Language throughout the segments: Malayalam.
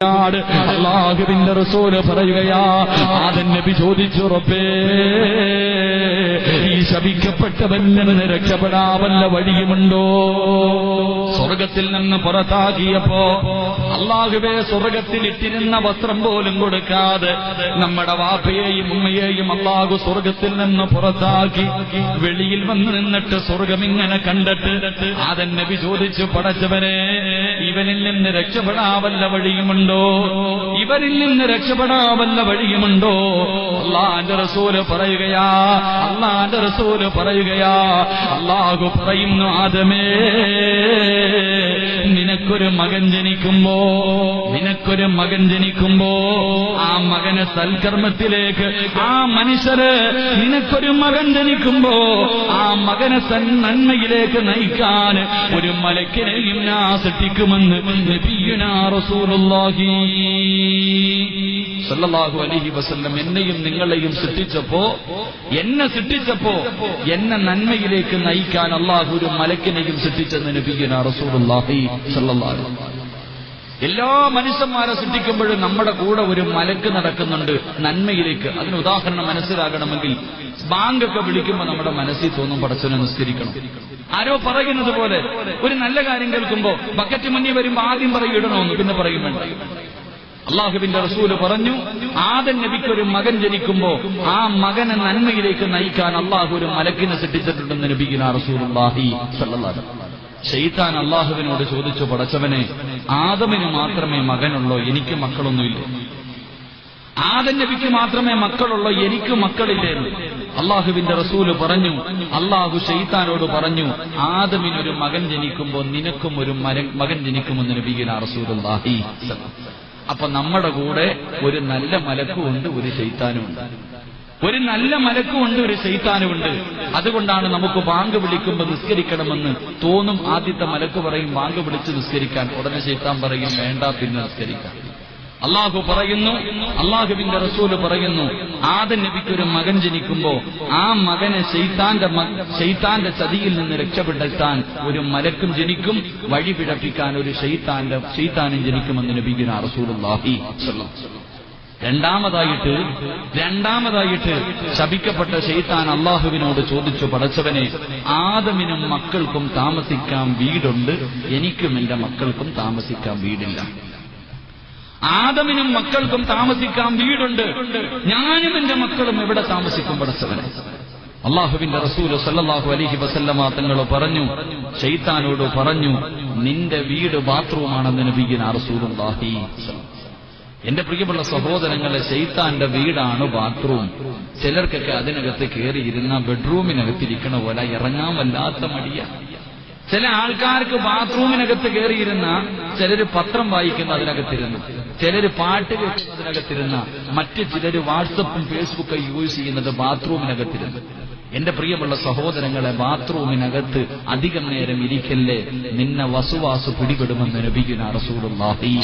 അള്ളാഹുവിന്റെ റസൂൽ പറയുകയാ ആദൻ നബി ചോദിച്ചു റബ്ബേ ഈ ശപിക്കപ്പെട്ടവൻ നിന്ന് രക്ഷപ്പെടാവല്ല വഴിയുമുണ്ടോ? സ്വർഗത്തിൽ നിന്ന് പുറത്താക്കിയപ്പോ അള്ളാഹുവെ സ്വർഗത്തിൽ ഇട്ടിരുന്ന വസ്ത്രം പോലും കൊടുക്കാതെ നമ്മുടെ വാപ്പയെയും ഉമ്മയെയും അള്ളാഹു സ്വർഗത്തിൽ നിന്ന് പുറത്താക്കി വെളിയിൽ വന്ന് നിന്നിട്ട് സ്വർഗം ഇങ്ങനെ കണ്ടിട്ട് ആദൻ നബി ചോദിച്ചു ഇവനിൽ നിന്ന് രക്ഷപ്പെടാവല്ല വഴിയുമുണ്ടോ? ഇവരിൽ നിന്ന് രക്ഷപ്പെടാവല്ല വഴിയുമുണ്ടോ? അള്ളാന്റെ റസൂൽ പറയുകയാ അള്ളാന്റെ റസൂൽ പറയുകയാ അള്ളാഹു പറയുന്നു ആദമേ നിനക്കൊരു മകൻ ജനിക്കുമ്പോ നിനക്കൊരു മകൻ ജനിക്കുമ്പോ ആ മകനെ സൽക്കർമ്മത്തിലേക്ക് ആ മനുഷ്യര് നിനക്കൊരു മകൻ ജനിക്കുമ്പോ ആ മകനെ സൻ നന്മയിലേക്ക് നയിക്കാൻ ഒരു മലക്കിനെയും ഞാൻ സൃഷ്ടിക്കുമെന്ന് വസല്ലം എന്നെയും നിങ്ങളെയും സൃഷ്ടിച്ചപ്പോ എന്നെ സൃഷ്ടിച്ചപ്പോ എന്നെ നന്മയിലേക്ക് നയിക്കാൻ അള്ളാഹു ഒരു മലക്കിനെയും സൃഷ്ടിച്ചെന്ന് നബിയുനാ റസൂലുള്ളാഹി സല്ലല്ലാഹു. എല്ലാ മനുഷ്യന്മാരെ സൃഷ്ടിക്കുമ്പോഴും നമ്മുടെ കൂടെ ഒരു മലക്ക് നടക്കുന്നുണ്ട് നന്മയിലേക്ക് അതിന് ഉദാഹരണം മനസ്സിലാകണമെങ്കിൽ ബാങ്കൊക്കെ വിളിക്കുമ്പോൾ നമ്മുടെ മനസ്സിൽ തോന്നും പടച്ചനെ നിസ്കരിക്കണം ആരോ പറയുന്നത് പോലെ ഒരു നല്ല കാര്യം കേൾക്കുമ്പോ ബക്കറ്റ് മുന്നിൽ വരുമ്പോ ആദ്യം പറയും ഇടണമെന്ന് പിന്നെ പറയും വേണ്ട അള്ളാഹുബിന്റെ റസൂൽ പറഞ്ഞു ആദൻ നബിക്ക് ഒരു മകൻ ജനിക്കുമ്പോ ആ മകനെ നന്മയിലേക്ക് നയിക്കാൻ അള്ളാഹു ഒരു മലക്കിനെ സൃഷ്ടിച്ചിട്ടുണ്ടെന്ന് നബിക്കുന്ന സല്ലല്ലാഹു അലൈഹി വസല്ലം. ഷെയ്ത്താൻ അള്ളാഹുവിനോട് ചോദിച്ചു പടച്ചവനെ ആദമിന് മാത്രമേ മകനുള്ളൂ എനിക്ക് മക്കളൊന്നുമില്ല. നബിക്ക് മാത്രമേ മക്കളുള്ളൂ എനിക്ക് മക്കളില്ലേ എന്ന്. അള്ളാഹുവിന്റെ റസൂൽ പറഞ്ഞു അള്ളാഹു ഷെയ്ത്താനോട് പറഞ്ഞു ആദമിനൊരു മകൻ ജനിക്കുമ്പോൾ നിനക്കും ഒരു മകൻ ജനിക്കുമെന്ന് ലഭിക്കുന്ന റസൂലുള്ളാഹി അപ്പൊ നമ്മുടെ കൂടെ ഒരു നല്ല മലക്കുമുണ്ട് ഒരു ഷെയ്ത്താനുമുണ്ട് ഒരു നല്ല മലക്കുമുണ്ട് ഒരു ശൈത്താനുമുണ്ട്. അതുകൊണ്ടാണ് നമുക്ക് ബാങ്ക് വിളിക്കുമ്പോൾ നിസ്കരിക്കണമെന്ന് തോന്നും ആദ്യത്തെ മലക്ക് പറയും ബാങ്ക് വിളിച്ച് നിസ്കരിക്കാൻ. ഉടനെ ശൈത്താൻ പറയും വേണ്ട പിന്നെ നിസ്കരിക്കാം. അള്ളാഹു പറയുന്നു അള്ളാഹുവിന്റെ റസൂൽ പറയുന്നു ആദൻ നബിക്കൊരു മകൻ ജനിക്കുമ്പോ ആ മകനെ ശൈത്താന്റെ ശൈത്താന്റെ ചതിയിൽ നിന്ന് രക്ഷപ്പെടുത്താൻ ഒരു മലക്കും ജനിക്കും വഴി പിഴപ്പിക്കാൻ ഒരു ശൈത്താന്റെ ശൈത്താനും ജനിക്കുമെന്ന് നബിക്കുന്ന അലൈഹി വസല്ലം. രണ്ടാമതായിട്ട് രണ്ടാമതായിട്ട് ശപിക്കപ്പെട്ട ഷെയ്ത്താൻ അള്ളാഹുവിനോട് ചോദിച്ചു പടച്ചവനെ ആദമിനും മക്കൾക്കും താമസിക്കാൻ വീടുണ്ട്. എനിക്കും എന്റെ മക്കൾക്കും താമസിക്കാൻ വീടില്ല. ആദമിനും മക്കൾക്കും താമസിക്കാൻ വീടുണ്ട്. ഞാനും എന്റെ മക്കളും എവിടെ താമസിക്കും പടച്ചവനെ അള്ളാഹുവിന്റെ റസൂൽ സല്ലാഹു അലഹി വസല്ലമ തങ്ങൾ പറഞ്ഞു ഷെയ്ത്താനോട് പറഞ്ഞു നിന്റെ വീട് ബാത്റൂമാണെന്ന് നബിഗിന് റസൂലുള്ളാഹി എന്റെ പ്രിയമുള്ള സഹോദരങ്ങളെ ശൈത്താന്റെ വീടാണ് ബാത്റൂം. ചിലർക്കൊക്കെ അതിനകത്ത് കയറിയിരുന്ന ബെഡ്റൂമിനകത്തിരിക്കണ പോലെ ഇറങ്ങാൻ വല്ലാത്ത മടിയ. ചില ആൾക്കാർക്ക് ബാത്റൂമിനകത്ത് കയറിയിരുന്ന ചിലര് പത്രം വായിക്കുന്ന അതിനകത്തിരുന്ന. ചിലര് പാട്ട് കേൾക്കുന്ന അതിനകത്തിരുന്ന മറ്റ് ചിലര് വാട്സപ്പും ഫേസ്ബുക്കും യൂസ് ചെയ്യുന്നത് ബാത്റൂമിനകത്തിരുന്ന്. എന്റെ പ്രിയമുള്ള സഹോദരങ്ങളെ ബാത്റൂമിനകത്ത് അധികം നേരം ഇരിക്കല്ലേ? നിന്നെ വസുവാസു പിടിപെടുമെന്ന് നബിക്കുന്ന റസൂലുള്ളാഹി.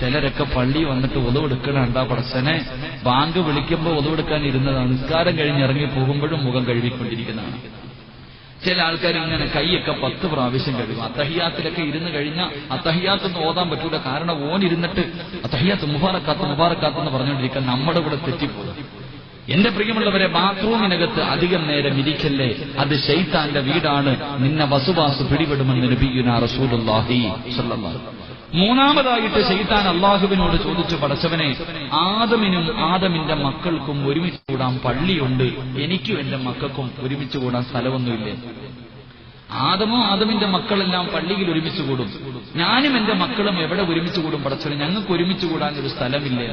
ചിലരൊക്കെ പള്ളി വന്നിട്ട് ഒതുവെടുക്കണണ്ട പടച്ചനെ ബാങ്ക് വിളിക്കുമ്പോൾ ഒതുവെടുക്കാൻ ഇരുന്നതാണ് നിസ്കാരം കഴിഞ്ഞ് ഇറങ്ങി പോകുമ്പോഴും മുഖം കഴുകിക്കൊണ്ടിരിക്കുന്നതാണ്. ചില ആൾക്കാർ ഇങ്ങനെ കൈയൊക്കെ പത്ത് പ്രാവശ്യം കഴിയും അത്തഹിയാത്തിലൊക്കെ ഇരുന്ന് കഴിഞ്ഞാൽ അത്തഹിയാത്തൊന്നും ഓതാൻ പറ്റൂല. കാരണം ഓൻ ഇരുന്നിട്ട് അത്തഹിയാത്ത് മുബാറക്കാത്ത് മുബാറക്കാത്ത് എന്ന് പറഞ്ഞുകൊണ്ടിരിക്കാൻ നമ്മുടെ കൂടെ തെറ്റിപ്പോകും. എന്റെ പ്രിയമുള്ളവരെ ബാത്റൂമിനകത്ത് അധികം നേരം ഇരിക്കല്ലേ? അത് ഷെയ്ത്താന്റെ വീടാണ്. നിന്നെ വസുവാസു പിടിപെടുമെന്ന് നബിയുന റസൂലുള്ളാഹി വസല്ലം. മൂന്നാമതായിട്ട് ശൈത്താൻ അള്ളാഹുവിനോട് ചോദിച്ചു പടച്ചവനെ ആദമിനും ആദമിന്റെ മക്കൾക്കും ഒരുമിച്ച് കൂടാൻ പള്ളിയുണ്ട്. എനിക്കും എന്റെ മക്കൾക്കും ഒരുമിച്ച് കൂടാൻ സ്ഥലമൊന്നുമില്ലേ. ആദമോ ആദമിന്റെ മക്കളെല്ലാം പള്ളിയിൽ ഒരുമിച്ച് കൂടും. ഞാനും എന്റെ മക്കളും എവിടെ ഒരുമിച്ച് കൂടും? പടച്ചവനെ ഞങ്ങൾക്ക് ഒരുമിച്ച് കൂടാൻ ഒരു സ്ഥലമില്ലേ.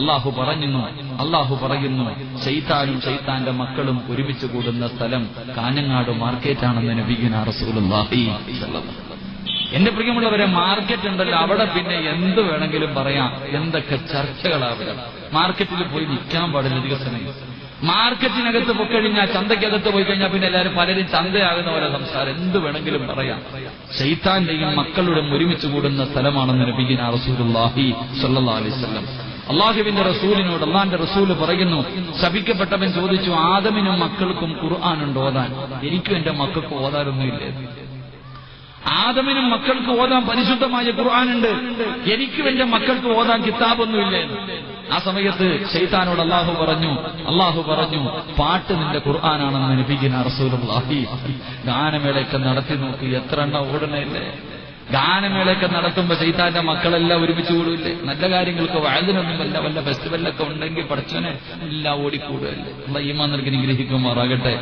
അള്ളാഹു പറയുന്നു അള്ളാഹു പറയുന്നു ശൈത്താനും ശൈത്താന്റെ മക്കളും ഒരുമിച്ച് കൂടുന്ന സ്ഥലം കാഞ്ഞങ്ങാട് മാർക്കറ്റാണെന്ന് നബിഗിനാർ വസല്ലം. എന്റെ പ്രിയമുള്ളവരെ മാർക്കറ്റ് ഉണ്ടല്ലോ അവിടെ പിന്നെ എന്ത് വേണമെങ്കിലും പറയാം. എന്തൊക്കെ ചർച്ചകളാവില്ല മാർക്കറ്റിൽ പോയി നിൽക്കാൻ പാടില്ല അധിക സമയം. മാർക്കറ്റിനകത്ത് പോയി കഴിഞ്ഞാൽ ചന്തയ്ക്കകത്ത് പോയി കഴിഞ്ഞാൽ പിന്നെ എല്ലാവരും പലരും ചന്തയാകുന്ന പോലെ സംസാരം. എന്ത് വേണമെങ്കിലും പറയാം. ഷെയ്ത്താന്റെയും മക്കളുടെ ഒരുമിച്ച് കൂടുന്ന സ്ഥലമാണെന്ന് നബിഗിന സ്വല്ലല്ലാഹു അലൈഹി വസല്ലം. അള്ളാഹുവിന്റെ റസൂലിനോട് അള്ളാന്റെ റസൂൽ പറയുന്നു ശപിക്കപ്പെട്ടവൻ ചോദിച്ചു ആദമിനും മക്കൾക്കും ഖുർആാനുണ്ട് ഓതാൻ എനിക്കും എന്റെ മക്കൾക്കും ഓതാനൊന്നുമില്ലേ. ആദമിനും മക്കൾക്ക് ഓതാൻ പരിശുദ്ധമായ ഖുർആാനുണ്ട്. എനിക്കും എന്റെ മക്കൾക്ക് ഓതാൻ കിതാബൊന്നുമില്ലേ ആ സമയത്ത് ഷെയ്ത്താനോട് അള്ളാഹു പറഞ്ഞു അള്ളാഹു പറഞ്ഞു പാട്ട് നിന്റെ ഖുർആാനാണെന്ന് നബിക്കുന്ന റസൂലുള്ളാഹി. ഗാനമേളയൊക്കെ നടത്തി നോക്കി എത്ര എണ്ണ ഓടണല്ലേ ഗാനമേളയൊക്കെ നടത്തുമ്പോ ചെയ്താന്റെ മക്കളെല്ലാം ഒരുമിച്ച് കൂടില്ലേ നല്ല കാര്യങ്ങൾക്ക് വഴുതിനൊന്നും വല്ല വല്ല ഫെസ്റ്റിവലൊക്കെ ഉണ്ടെങ്കിൽ പഠിച്ചവനെ എല്ലാം ഓടിക്കൂടുകയല്ലേ അല്ല ഈമാ നിനക്ക് ഗ്രഹിക്കുമാറാകട്ടെ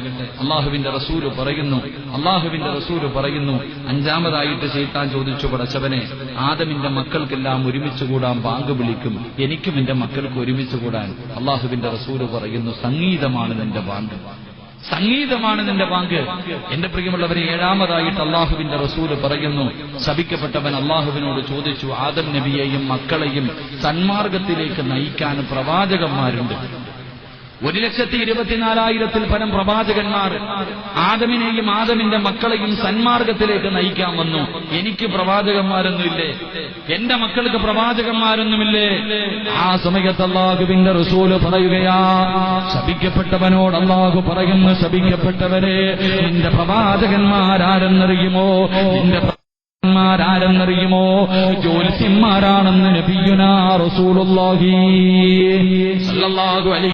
അള്ളാഹുവിന്റെ റസൂൽ പറയുന്നു അള്ളാഹുവിന്റെ റസൂൽ പറയുന്നു അഞ്ചാമതായിട്ട് ചെയ്താൻ ചോദിച്ചു പടച്ചവനെ ആദമിന്റെ മക്കൾക്കെല്ലാം ഒരുമിച്ച് കൂടാൻ ബാങ്ക് വിളിക്കും എനിക്കും എന്റെ മക്കൾക്ക് ഒരുമിച്ച് കൂടാൻ. അള്ളാഹുവിന്റെ റസൂൽ പറയുന്നു സംഗീതമാണ് നിന്റെ ബാങ്ക്. സംഗീതമാണ് നിന്റെ ബാങ്ക് എന്റെ പ്രിയമുള്ളവരെ ഏഴാമതായിട്ട് അള്ളാഹുവിന്റെ റസൂൽ പറയുന്നു ശപിക്കപ്പെട്ടവൻ അള്ളാഹുവിനോട് ചോദിച്ചു ആദം നബിയെയും മക്കളെയും സന്മാർഗത്തിലേക്ക് നയിക്കാൻ പ്രവാചകന്മാരുണ്ട്. ഒരു ലക്ഷത്തി ഇരുപത്തിനാലായിരത്തിൽ പരം പ്രവാചകന്മാർ ആദമിനെയും ആദമിന്റെ മക്കളെയും സന്മാർഗത്തിലേക്ക് നയിക്കാൻ വന്നു. എനിക്ക് പ്രവാചകന്മാരൊന്നുമില്ലേ? എന്റെ മക്കൾക്ക് പ്രവാചകന്മാരൊന്നുമില്ലേ? ആ സമയത്ത് അള്ളാഹുവിന്റെ റസൂൽ പറയുകയാ ശപിക്കപ്പെട്ടവനോട് അള്ളാഹു പറയുന്നു ശപിക്കപ്പെട്ടവരെ നിന്റെ പ്രവാചകന്മാരാരെന്നറിയുമോ? നിന്റെ ാരെന്നറിയുമോ ജ്യോത്സ്യന്മാരാണെന്ന് നബിയുനാ റസൂലുള്ളാഹി സല്ലല്ലാഹു അലൈഹി